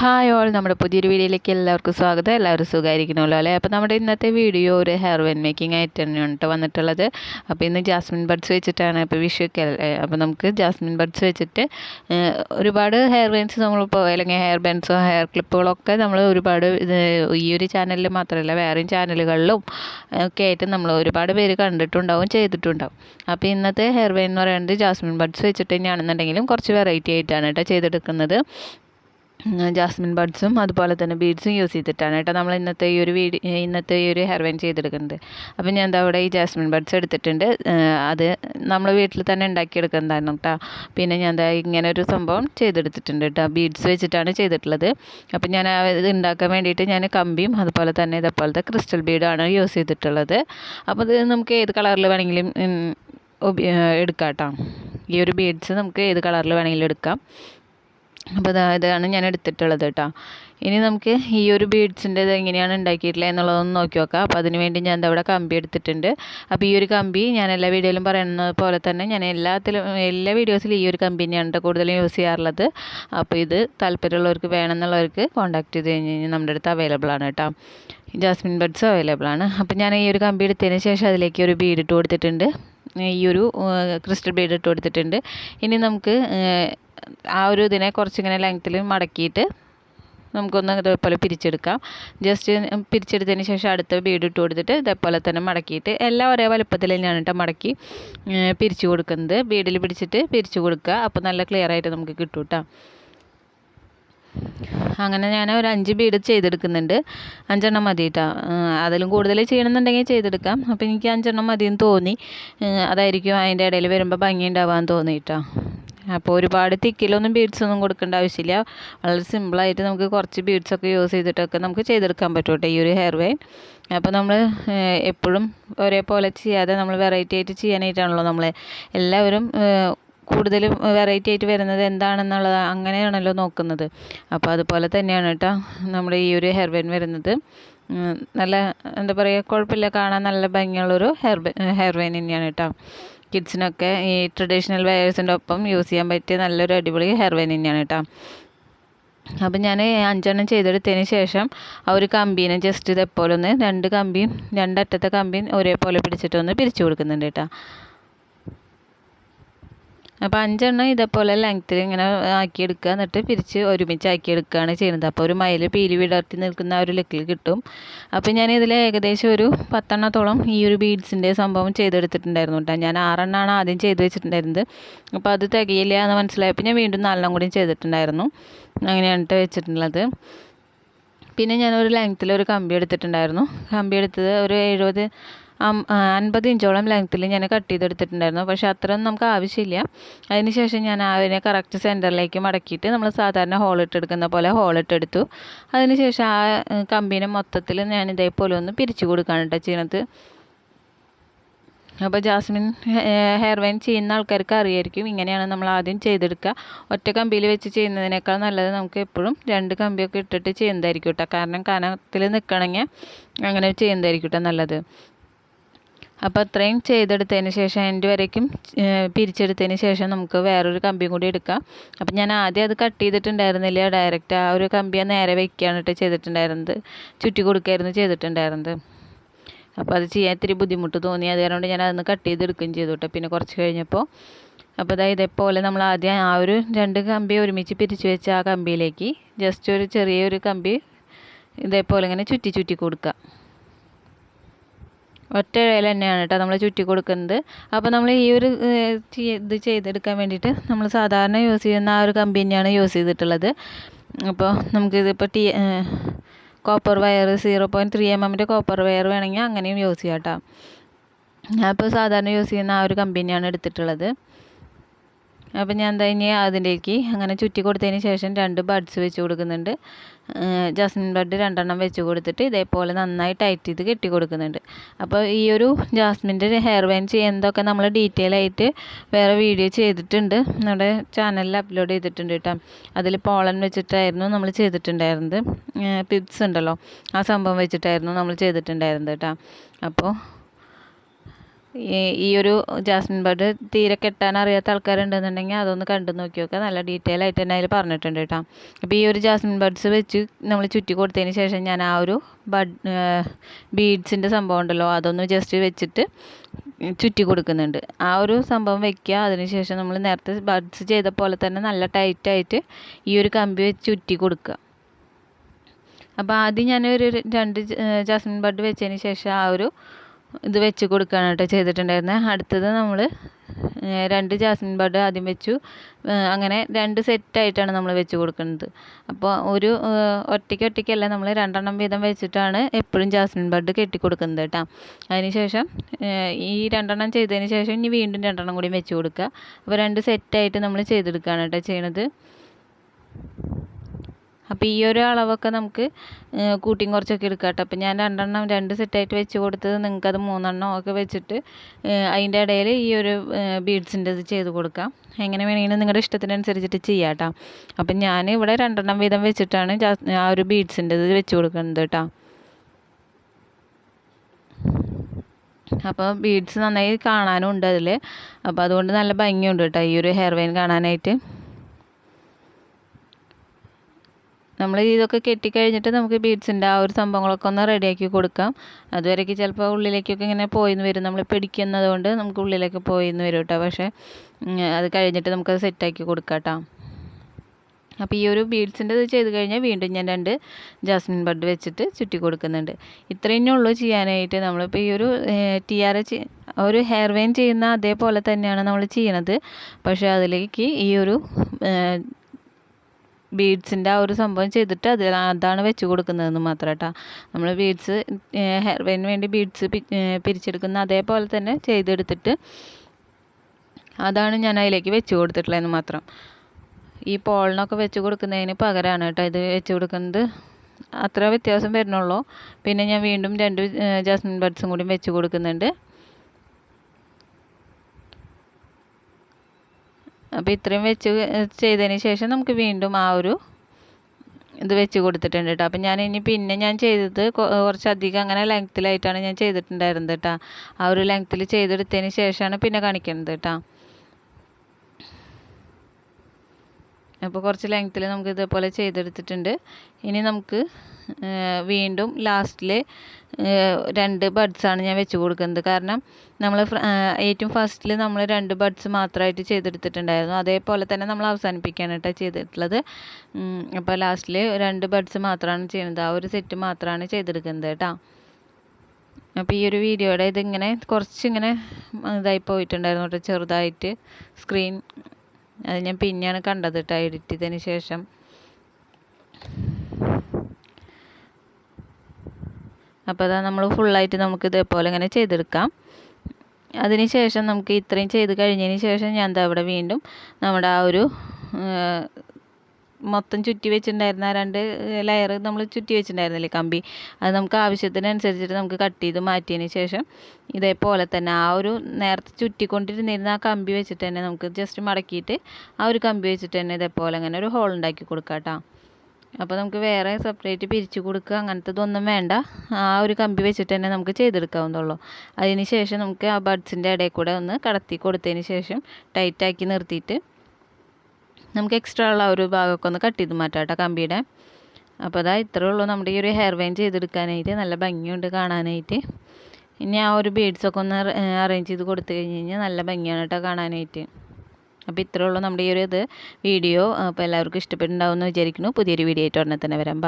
Hi all നമ്മുടെ പുതിയൊരു വീഡിയോയിലേക്ക് എല്ലാവർക്കും സ്വാഗതം. എല്ലാവരും സുഖമായിരിക്കണമല്ലോ അല്ലേ? അപ്പോൾ നമ്മുടെ ഇന്നത്തെ വീഡിയോ ഒരു ഹെയർ വെൻ മേക്കിംഗ് ആയിട്ട് തന്നെയാണ് കേട്ടോ വന്നിട്ടുള്ളത്. അപ്പോൾ ഇന്ന് ജാസ്മിൻ ബഡ്സ് വെച്ചിട്ടാണ് ഇപ്പോൾ വിഷുക്കെ അല്ലേ അപ്പോൾ നമുക്ക് ജാസ്മിൻ ബഡ്സ് വെച്ചിട്ട് ഒരുപാട് ഹെയർ വെൻസ് നമ്മളിപ്പോൾ അല്ലെങ്കിൽ ഹെയർ ബെൻസോ ഹെയർ ക്ലിപ്പുകളൊക്കെ നമ്മൾ ഒരുപാട് ഈ ഒരു ചാനലിൽ മാത്രമല്ല വേറെയും ചാനലുകളിലും ഒക്കെ ആയിട്ട് നമ്മൾ ഒരുപാട് പേര് കണ്ടിട്ടുണ്ടാവും ചെയ്തിട്ടുണ്ടാവും. അപ്പോൾ ഇന്നത്തെ ഹെയർ വെൻ എന്ന് പറയുന്നത് ജാസ്മിൻ ബഡ്സ് വെച്ചിട്ട് തന്നെയാണെന്നുണ്ടെങ്കിലും കുറച്ച് വെറൈറ്റി ആയിട്ടാണ് കേട്ടോ ചെയ്തെടുക്കുന്നത്. ജാസ്മിൻ ബഡ്സും അതുപോലെ തന്നെ ബീഡ്സും യൂസ് ചെയ്തിട്ടാണ് കേട്ടോ നമ്മൾ ഇന്നത്തെ ഈ ഒരു വീഡിയോ ഇന്നത്തെ ഈ ഒരു ഹെയർ ചെയ്തെടുക്കുന്നത്. അപ്പോൾ ഞാൻ എന്താ അവിടെ ഈ ജാസ്മിൻ ബഡ്സ് എടുത്തിട്ടുണ്ട്. അത് നമ്മൾ വീട്ടിൽ തന്നെ ഉണ്ടാക്കിയെടുക്കുന്നതായിരുന്നു കേട്ടോ. പിന്നെ ഞാൻ എന്താ ഇങ്ങനെ ഒരു സംഭവം ചെയ്തെടുത്തിട്ടുണ്ട് കേട്ടോ. ബീഡ്സ് വെച്ചിട്ടാണ് ചെയ്തിട്ടുള്ളത്. അപ്പോൾ ഞാൻ ഇത് ഉണ്ടാക്കാൻ വേണ്ടിയിട്ട് ഞാൻ കമ്പിയും അതുപോലെ തന്നെ ഇതേപോലത്തെ ക്രിസ്റ്റൽ ബീഡാണ് യൂസ് ചെയ്തിട്ടുള്ളത്. അപ്പോൾ ഇത് നമുക്ക് ഏത് കളറിൽ വേണമെങ്കിലും എടുക്കാം കേട്ടോ. ഈ ഒരു ബീഡ്സ് നമുക്ക് ഏത് കളറിൽ വേണമെങ്കിലും എടുക്കാം. അപ്പോൾ ഇതാ ഇതാണ് ഞാൻ എടുത്തിട്ടുള്ളത് കേട്ടോ ഇനി നമുക്ക് ഈ ഒരു ബീഡ്സിന്റെ ഇത് എങ്ങനെയാണ് ഉണ്ടാക്കിയിട്ടുള്ളത് എന്നുള്ളതൊന്ന് നോക്കി നോക്കാം. അപ്പോൾ അതിന് വേണ്ടി ഞാൻ ദാ ഇവിടെ കമ്പി എടുത്തിട്ടുണ്ട്. അപ്പോൾ ഈ ഒരു കമ്പി ഞാൻ എല്ലാ വീഡിയോയിലും പറയുന്നത് പോലെ തന്നെ ഞാൻ എല്ലാത്തിലും എല്ലാ വീഡിയോസിലും ഈ ഒരു കമ്പി തന്നെയാണ് കൂടുതലും യൂസ് ചെയ്യാറുള്ളത്. അപ്പോൾ ഇത് താല്പര്യമുള്ളവർക്ക് വേണമെന്നുള്ളവർക്ക് കോൺടാക്ട് ചെയ്ത് കഴിഞ്ഞ് കഴിഞ്ഞാൽ നമ്മുടെ അടുത്ത് അവൈലബിൾ ആണ് കേട്ടോ ജാസ്മിൻ ബഡ്സ് അവൈലബിൾ ആണ്. അപ്പോൾ ഞാൻ ഈ ഒരു കമ്പി എടുത്തതിന് ശേഷം അതിലേക്ക് ഒരു ബീഡ് ഇട്ട് കൊടുത്തിട്ടുണ്ട്. ഈ ഒരു ക്രിസ്റ്റൽ ബീഡ് ഇട്ട് കൊടുത്തിട്ടുണ്ട്. ഇനി നമുക്ക് ആ ഒരു ഇതിനെ കുറച്ചിങ്ങനെ ലെങ്ത്തിൽ മടക്കിയിട്ട് നമുക്കൊന്ന് ഇതേപോലെ പിരിച്ചെടുക്കാം. ജസ്റ്റ് പിരിച്ചെടുത്തതിന് ശേഷം അടുത്ത ബീഡ് ഇട്ട് കൊടുത്തിട്ട് ഇതേപോലെ തന്നെ മടക്കിയിട്ട് എല്ലാം ഒരേ വലുപ്പത്തിൽ തന്നെയാണ് കേട്ടോ മടക്കി പിരിച്ചു കൊടുക്കുന്നത്. ബീഡിൽ പിടിച്ചിട്ട് പിരിച്ചു കൊടുക്കുക. അപ്പോൾ നല്ല ക്ലിയർ ആയിട്ട് നമുക്ക് കിട്ടും കേട്ടോ അങ്ങനെ ഞാൻ ഒരു അഞ്ച് ബീഡ് ചെയ്തെടുക്കുന്നുണ്ട്. അഞ്ചെണ്ണം മതി കേട്ടോ അതിലും കൂടുതൽ ചെയ്യണമെന്നുണ്ടെങ്കിൽ ചെയ്തെടുക്കാം. അപ്പോൾ എനിക്ക് അഞ്ചെണ്ണം മതിയെന്ന് തോന്നി. അതായിരിക്കും അതിന്റെ ഇടയിൽ വരുമ്പോൾ ഭംഗി ഉണ്ടാവാൻ തോന്നി കേട്ടോ അപ്പോൾ ഒരുപാട് തിക്കിലൊന്നും ബീഡ്സ് ഒന്നും കൊടുക്കേണ്ട ആവശ്യമില്ല. വളരെ സിമ്പിളായിട്ട് നമുക്ക് കുറച്ച് ബീഡ്സ് ഒക്കെ യൂസ് ചെയ്തിട്ടൊക്കെ നമുക്ക് ചെയ്തെടുക്കാൻ പറ്റും ഈ ഒരു ഹെയർ വെയിൻ അപ്പോൾ നമ്മൾ എപ്പോഴും ഒരേപോലെ ചെയ്യാതെ നമ്മൾ വെറൈറ്റി ആയിട്ട് ചെയ്യാനായിട്ടാണല്ലോ നമ്മൾ എല്ലാവരും കൂടുതലും വെറൈറ്റി ആയിട്ട് വരുന്നത് എന്താണെന്നുള്ളത് അങ്ങനെയാണല്ലോ നോക്കുന്നത്. അപ്പോൾ അതുപോലെ തന്നെയാണ് കേട്ടോ നമ്മുടെ ഈ ഒരു ഹെയർ ബാൻഡ് വരുന്നത് നല്ല എന്താ പറയുക കുഴപ്പമില്ല കാണാൻ നല്ല ഭംഗിയുള്ളൊരു ഹെയർ ഹെയർ ബാൻഡ് തന്നെയാണ് കേട്ടോ. കിഡ്സിനൊക്കെ ഈ ട്രഡീഷണൽ വെയേഴ്സിന്റെ ഒപ്പം യൂസ് ചെയ്യാൻ പറ്റിയ നല്ലൊരു അടിപൊളി ഹെയർ ബാൻഡ് തന്നെയാണ് കേട്ടോ. അപ്പം ഞാൻ അഞ്ചെണ്ണം ചെയ്തെടുത്തതിന് ശേഷം ആ ഒരു കമ്പീനെ ജസ്റ്റ് ഇതേപോലെ ഒന്ന് രണ്ട് കമ്പിയും രണ്ടറ്റത്തെ കമ്പിയും ഒരേപോലെ പിടിച്ചിട്ടൊന്ന് പിരിച്ചു കൊടുക്കുന്നുണ്ട് കേട്ടോ. അപ്പോൾ അഞ്ചെണ്ണം ഇതേപോലെ ലെങ്ത്തിൽ ഇങ്ങനെ ആക്കിയെടുക്കുക. എന്നിട്ട് പിരിച്ച് ഒരുമിച്ച് ആക്കിയെടുക്കുകയാണ് ചെയ്യുന്നത്. അപ്പോൾ ഒരു മയിൽ പീലി വിടർത്തി നിൽക്കുന്ന ഒരു ലുക്കിൽ കിട്ടും. അപ്പോൾ ഞാൻ ഇതിൽ ഏകദേശം ഒരു പത്തെണ്ണത്തോളം ഈ ഒരു ബീഡ്സിന്റെ സംഭവം ചെയ്തെടുത്തിട്ടുണ്ടായിരുന്നു കേട്ടോ. ഞാൻ ആറെണ്ണമാണ് ആദ്യം ചെയ്ത് വെച്ചിട്ടുണ്ടായിരുന്നത്. അപ്പോൾ അത് തികയില്ല എന്ന് മനസ്സിലായപ്പോൾ ഞാൻ വീണ്ടും നാലെണ്ണം കൂടി ചെയ്തിട്ടുണ്ടായിരുന്നു. അങ്ങനെയാണ് വെച്ചിട്ടുള്ളത്. പിന്നെ ഞാൻ ഒരു ലെങ്ത്തിൽ ഒരു കമ്പി എടുത്തിട്ടുണ്ടായിരുന്നു. കമ്പി എടുത്തത് ഒരു എഴുപത് അൻപത് ഇഞ്ചോളം ലെങ്ത്തിൽ ഞാൻ കട്ട് ചെയ്തെടുത്തിട്ടുണ്ടായിരുന്നു. പക്ഷേ അത്രയൊന്നും നമുക്ക് ആവശ്യമില്ല. അതിന് ശേഷം ഞാൻ അതിനെ കറക്റ്റ് സെന്ററിലേക്ക് മടക്കിയിട്ട് നമ്മൾ സാധാരണ ഹോൾ ഇട്ടെടുക്കുന്ന പോലെ ഹോൾ ഇട്ടെടുത്തു. അതിന് ശേഷം ആ കമ്പീനെ മൊത്തത്തിൽ ഞാൻ ഇതേപോലെ ഒന്ന് പിരിച്ചു കൊടുക്കുകയാണ് കേട്ടോ ചെയ്യണത്. അപ്പോൾ ജാസ്മിൻ ഹെയർ വൈൻ ചെയ്യുന്ന ആൾക്കാർക്ക് അറിയായിരിക്കും ഇങ്ങനെയാണ് നമ്മൾ ആദ്യം ചെയ്തെടുക്കുക. ഒറ്റ കമ്പിയിൽ വെച്ച് ചെയ്യുന്നതിനേക്കാൾ നല്ലത് നമുക്ക് എപ്പോഴും രണ്ട് കമ്പിയൊക്കെ ഇട്ടിട്ട് ചെയ്യുന്നതായിരിക്കും കേട്ടോ കാരണം കനത്തിൽ നിൽക്കണമെങ്കിൽ അങ്ങനെ ചെയ്യുന്നതായിരിക്കും കേട്ടോ നല്ലത്. അപ്പോൾ അത്രയും ചെയ്തെടുത്തതിന് ശേഷം എന്റെ വരയ്ക്കും പിരിച്ചെടുത്തതിന് ശേഷം നമുക്ക് വേറൊരു കമ്പിയും കൂടി എടുക്കാം. അപ്പം ഞാൻ ആദ്യം അത് കട്ട് ചെയ്തിട്ടുണ്ടായിരുന്നില്ല. ഡയറക്റ്റ് ആ ഒരു കമ്പിയെ നേരെ വയ്ക്കുകയാണ് കേട്ടോ ചെയ്തിട്ടുണ്ടായിരുന്നത്. ചുറ്റി കൊടുക്കുകയായിരുന്നു ചെയ്തിട്ടുണ്ടായിരുന്നത്. അപ്പോൾ അത് ചെയ്യാൻ ഇത്തിരി ബുദ്ധിമുട്ട് തോന്നി. അത് കാരണം ഞാൻ അതൊന്ന് കട്ട് ചെയ്തെടുക്കുകയും ചെയ്തു കേട്ടോ. പിന്നെ കുറച്ച് കഴിഞ്ഞപ്പോൾ അപ്പോൾ അതായത് ഇതേപോലെ നമ്മൾ ആദ്യം ആ ഒരു രണ്ട് കമ്പി ഒരുമിച്ച് പിരിച്ചു വെച്ച ആ കമ്പിയിലേക്ക് ജസ്റ്റ് ഒരു ചെറിയൊരു കമ്പി ഇതേപോലെ ഇങ്ങനെ ചുറ്റി ചുറ്റി കൊടുക്കുക. ഒറ്റ ഇഴയിൽ തന്നെയാണ് കേട്ടോ നമ്മൾ ചുറ്റി കൊടുക്കുന്നത്. അപ്പോൾ നമ്മൾ ഈ ഒരു ഇത് ചെയ്തെടുക്കാൻ വേണ്ടിയിട്ട് നമ്മൾ സാധാരണ യൂസ് ചെയ്യുന്ന ആ ഒരു കമ്പി തന്നെയാണ് യൂസ് ചെയ്തിട്ടുള്ളത്. അപ്പോൾ നമുക്കിതിപ്പോൾ T copper wire zero point three M എമ്മിന്റെ കോപ്പർ വയർ വേണമെങ്കിൽ അങ്ങനെയും യൂസ് ചെയ്യാം കേട്ടോ ഞാനിപ്പോൾ സാധാരണ യൂസ് ചെയ്യുന്ന ആ ഒരു കമ്പനിയാണ് എടുത്തിട്ടുള്ളത്. അപ്പം ഞാൻ എന്താ ഇനി അതിലേക്ക് അങ്ങനെ ചുറ്റി കൊടുത്തതിന് ശേഷം രണ്ട് ബഡ്സ് വെച്ച് കൊടുക്കുന്നുണ്ട്. ജാസ്മിൻ ബഡ് രണ്ടെണ്ണം വെച്ച് കൊടുത്തിട്ട് ഇതേപോലെ നന്നായി ടൈറ്റ് ചെയ്ത് കെട്ടി കൊടുക്കുന്നുണ്ട്. അപ്പോൾ ഈ ഒരു ജാസ്മിന്റെ ഹെയർ ബാൻ ചെയ്യുന്നതൊക്കെ നമ്മൾ ഡീറ്റെയിൽ ആയിട്ട് വേറെ വീഡിയോ ചെയ്തിട്ടുണ്ട്. നമ്മുടെ ചാനലിൽ അപ്ലോഡ് ചെയ്തിട്ടുണ്ട് കേട്ടോ. അതിൽ പോളൻ വെച്ചിട്ടായിരുന്നു നമ്മൾ ചെയ്തിട്ടുണ്ടായിരുന്നത്. പിപ്സ് ഉണ്ടല്ലോ. ആ സംഭവം വെച്ചിട്ടായിരുന്നു നമ്മൾ ചെയ്തിട്ടുണ്ടായിരുന്നത് കേട്ടോ. അപ്പോൾ ഈ- ഒരു ജാസ്മിൻ ബഡ് തീരെ കെട്ടാൻ അറിയാത്ത ആൾക്കാരുണ്ടെന്നുണ്ടെങ്കിൽ അതൊന്ന് കണ്ടു നോക്കി നോക്കുക നല്ല ഡീറ്റെയിൽ ആയിട്ട് തന്നെ അതിൽ പറഞ്ഞിട്ടുണ്ട് കേട്ടോ. അപ്പോൾ ഈ ഒരു ജാസ്മിൻ ബഡ്സ് വെച്ച് നമ്മൾ ചുറ്റി കൊടുത്തതിന് ശേഷം ഞാൻ ആ ഒരു ബഡ് ബീഡ്സിന്റെ സംഭവം ഉണ്ടല്ലോ അതൊന്ന് ജസ്റ്റ് വെച്ചിട്ട് ചുറ്റി കൊടുക്കുന്നുണ്ട്. ആ ഒരു സംഭവം വെക്കുക. അതിനുശേഷം നമ്മൾ നേരത്തെ ബഡ്സ് ചെയ്ത പോലെ തന്നെ നല്ല ടൈറ്റായിട്ട് ഈ ഒരു കമ്പി വെച്ച് ചുറ്റി കൊടുക്കുക. അപ്പോൾ ആദ്യം ഞാൻ ഒരു രണ്ട് ജാസ്മിൻ ബഡ് വെച്ചതിന് ശേഷം ആ ഒരു ഇത് വെച്ച് കൊടുക്കുകയാണ് കേട്ടോ ചെയ്തിട്ടുണ്ടായിരുന്നത് അടുത്തത് നമ്മൾ രണ്ട് ജാസ്മിൻ ബഡ് ആദ്യം വെച്ചു. അങ്ങനെ രണ്ട് സെറ്റായിട്ടാണ് നമ്മൾ വെച്ച് കൊടുക്കുന്നത്. അപ്പോൾ ഒരു ഒറ്റയ്ക്ക് ഒറ്റയ്ക്കല്ല നമ്മൾ രണ്ടെണ്ണം വീതം വെച്ചിട്ടാണ് എപ്പോഴും ജാസ്മിൻ ബഡ് കെട്ടി കൊടുക്കുന്നത് കേട്ടോ അതിന് ശേഷം ഈ രണ്ടെണ്ണം ചെയ്തതിന് ശേഷം ഇനി വീണ്ടും രണ്ടെണ്ണം കൂടി വെച്ച് കൊടുക്കുക അപ്പോൾ രണ്ട് സെറ്റായിട്ട് നമ്മൾ ചെയ്തെടുക്കുകയാണ് കേട്ടോ ചെയ്യണത്. അപ്പോൾ ഈ ഒരു അളവൊക്കെ നമുക്ക് കൂട്ടിയും കുറച്ചൊക്കെ എടുക്കാം കേട്ടോ. അപ്പോൾ ഞാൻ രണ്ടെണ്ണം രണ്ട് സെറ്റായിട്ട് വെച്ച് കൊടുത്തത് നിങ്ങൾക്കത് മൂന്നെണ്ണം ഒക്കെ വെച്ചിട്ട് അതിന്റെ ഇടയിൽ ഈ ഒരു ബീഡ്സിന്റെ ഇത് ചെയ്ത് കൊടുക്കാം. എങ്ങനെ വേണമെങ്കിലും നിങ്ങളുടെ ഇഷ്ടത്തിനനുസരിച്ചിട്ട് ചെയ്യാം കേട്ടോ. അപ്പം ഞാൻ ഇവിടെ രണ്ടെണ്ണം വീതം വെച്ചിട്ടാണ് ആ ഒരു ബീഡ്സിന്റെ ഇത് വെച്ച് കൊടുക്കുന്നത് കേട്ടോ. അപ്പോൾ ബീഡ്സ് നന്നായി കാണാനും ഉണ്ട് അതിൽ അപ്പോൾ അതുകൊണ്ട് നല്ല ഭംഗിയുണ്ട് കേട്ടോ ഈ ഒരു ഹെയർ വെയിൻ കാണാനായിട്ട്. നമ്മൾ ഇതൊക്കെ കെട്ടിക്കഴിഞ്ഞിട്ട് നമുക്ക് ബീഡ്സിന്റെ ആ ഒരു സംഭവങ്ങളൊക്കെ ഒന്ന് റെഡിയാക്കി കൊടുക്കാം. അതുവരേക്ക് ചിലപ്പോൾ ഉള്ളിലേക്കൊക്കെ ഇങ്ങനെ പോയിന്ന് വരും. നമ്മൾ പിടിക്കുന്നത് കൊണ്ട് നമുക്ക് ഉള്ളിലേക്ക് പോയിന്ന് വരും കേട്ടോ. പക്ഷേ അത് കഴിഞ്ഞിട്ട് നമുക്കത് സെറ്റാക്കി കൊടുക്കാം കേട്ടോ അപ്പോൾ ഈ ഒരു ബീഡ്സിന്റെ ഇത് ചെയ്ത് കഴിഞ്ഞാൽ വീണ്ടും ഞാൻ രണ്ട് ജാസ്മിൻ ബഡ് വെച്ചിട്ട് ചുറ്റി കൊടുക്കുന്നുണ്ട്. ഇത്രയും ഉള്ളൂ ചെയ്യാനായിട്ട്. നമ്മളിപ്പോൾ ഈ ഒരു ടിയാര ഒരു ഹെയർ വെയിൻ ചെയ്യുന്ന അതേപോലെ തന്നെയാണ് നമ്മൾ ചെയ്യണത്. പക്ഷേ അതിലേക്ക് ഈ ഒരു ബീഡ്സിന്റെ ആ ഒരു സംഭവം ചെയ്തിട്ട് അതിൽ അതാണ് വെച്ച് കൊടുക്കുന്നതെന്ന് മാത്രം കേട്ടോ നമ്മൾ ബീഡ്സ് ഹെയർ വേണ്ടി ബീഡ്സ് പിരിച്ചെടുക്കുന്ന അതേപോലെ തന്നെ ചെയ്തെടുത്തിട്ട് അതാണ് ഞാൻ അതിലേക്ക് വെച്ച് കൊടുത്തിട്ടുള്ളതെന്ന് മാത്രം. ഈ പോളിനൊക്കെ വെച്ച് കൊടുക്കുന്നതിന് പകരമാണ് കേട്ടോ ഇത് വെച്ച് കൊടുക്കുന്നത്. അത്ര വ്യത്യാസം വരുന്നുള്ളൂ. പിന്നെ ഞാൻ വീണ്ടും രണ്ട് ജാസ്മിൻ ബഡ്സും കൂടി വെച്ച് കൊടുക്കുന്നുണ്ട്. അപ്പോൾ ഇത്രയും വെച്ച് ചെയ്തതിന് ശേഷം നമുക്ക് വീണ്ടും ആ ഒരു ഇത് വെച്ച് കൊടുത്തിട്ടുണ്ട് കേട്ടോ അപ്പം ഞാൻ ഇനി പിന്നെ ഞാൻ ചെയ്തത് കുറച്ചധികം അങ്ങനെ ലെങ്ത്തിലായിട്ടാണ് ഞാൻ ചെയ്തിട്ടുണ്ടായിരുന്നത് കേട്ടോ ആ ഒരു ലെങ്ത്തിൽ ചെയ്തെടുത്തതിന് ശേഷമാണ് പിന്നെ കാണിക്കുന്നത് കേട്ടോ അപ്പോൾ കുറച്ച് ലെങ്ത്തിൽ നമുക്ക് ഇതേപോലെ ചെയ്തെടുത്തിട്ടുണ്ട്. ഇനി നമുക്ക് വീണ്ടും ലാസ്റ്റിൽ രണ്ട് ബഡ്സാണ് ഞാൻ വെച്ച് കൊടുക്കുന്നത്. കാരണം നമ്മൾ ഏറ്റവും ഫസ്റ്റിൽ നമ്മൾ രണ്ട് ബഡ്സ് മാത്രമായിട്ട് ചെയ്തെടുത്തിട്ടുണ്ടായിരുന്നു. അതേപോലെ തന്നെ നമ്മൾ അവസാനിപ്പിക്കുകയാണ് കേട്ടോ ചെയ്തിട്ടുള്ളത്. അപ്പോൾ ലാസ്റ്റിൽ രണ്ട് ബഡ്സ് മാത്രമാണ് ചെയ്യുന്നത്. ആ ഒരു സെറ്റ് മാത്രമാണ് ചെയ്തെടുക്കുന്നത് കേട്ടോ. അപ്പോൾ ഈ ഒരു വീഡിയോയുടെ ഇതിങ്ങനെ കുറച്ചിങ്ങനെ ഇതായി പോയിട്ടുണ്ടായിരുന്നു കേട്ടോ. ചെറുതായിട്ട് സ്ക്രീൻ അത് ഞാൻ പിന്നെയാണ് കണ്ടത് കേട്ടോ എഡിറ്റ് ചെയ്തതിന് ശേഷം. അപ്പോൾ അതാ നമ്മൾ ഫുള്ളായിട്ട് നമുക്ക് ഇതേപോലെ ഇങ്ങനെ ചെയ്തെടുക്കാം. അതിന് ശേഷം നമുക്ക് ഇത്രയും ചെയ്ത് കഴിഞ്ഞതിന് ശേഷം ഞാൻ ദാ അവിടെ വീണ്ടും നമ്മുടെ ആ ഒരു മൊത്തം ചുറ്റി വെച്ചിട്ടുണ്ടായിരുന്ന രണ്ട് ലെയർ നമ്മൾ ചുറ്റി വെച്ചിട്ടുണ്ടായിരുന്നില്ലേ കമ്പി? അത് നമുക്ക് ആവശ്യത്തിനനുസരിച്ചിട്ട് നമുക്ക് കട്ട് ചെയ്ത് മാറ്റിയതിന് ശേഷം ഇതേപോലെ തന്നെ ആ ഒരു നേരത്തെ ചുറ്റിക്കൊണ്ടിരുന്നിരുന്ന ആ കമ്പി വെച്ചിട്ട് തന്നെ നമുക്ക് ജസ്റ്റ് മടക്കിയിട്ട് ആ ഒരു കമ്പി വെച്ചിട്ട് തന്നെ ഇതേപോലെ അങ്ങനെ ഒരു ഹോൾ ഉണ്ടാക്കി കൊടുക്കാം കേട്ടോ. അപ്പോൾ നമുക്ക് വേറെ സെപ്പറേറ്റ് പിരിച്ചു കൊടുക്കുക അങ്ങനത്തെ ഇതൊന്നും വേണ്ട. ആ ഒരു കമ്പി വെച്ചിട്ട് തന്നെ നമുക്ക് ചെയ്തെടുക്കാവുന്നുള്ളൂ അതിന് ശേഷം നമുക്ക് ആ ബഡ്സിന്റെ ഇടയിൽ കൂടെ ഒന്ന് കടത്തി കൊടുത്തതിന് ശേഷം ടൈറ്റാക്കി നിർത്തിയിട്ട് നമുക്ക് എക്സ്ട്രാ ഉള്ള ഒരു ഭാഗമൊക്കെ ഒന്ന് കട്ട് ചെയ്ത് മാറ്റാം കേട്ടോ കമ്പിയുടെ. അപ്പോൾ അതാ ഇത്രേ ഉള്ളൂ നമ്മുടെ ഈ ഒരു ഹെയർ വെയിൻ ചെയ്തെടുക്കാനായിട്ട്. നല്ല ഭംഗിയുണ്ട് കാണാനായിട്ട്. ഇനി ആ ഒരു ബീഡ്സൊക്കെ ഒന്ന് അറേഞ്ച് ചെയ്ത് കൊടുത്തു കഴിഞ്ഞ് കഴിഞ്ഞാൽ നല്ല ഭംഗിയാണ് കേട്ടോ കാണാനായിട്ട്. അപ്പോൾ ഇത്രേ ഉള്ളൂ നമ്മുടെ ഈ ഒരു ഇത് വീഡിയോ അപ്പോൾ എല്ലാവർക്കും ഇഷ്ടപ്പെട്ടുണ്ടാവുമെന്ന് വിചാരിക്കുന്നു. പുതിയൊരു വീഡിയോ ആയിട്ട് ഉടനെ തന്നെ വരാം.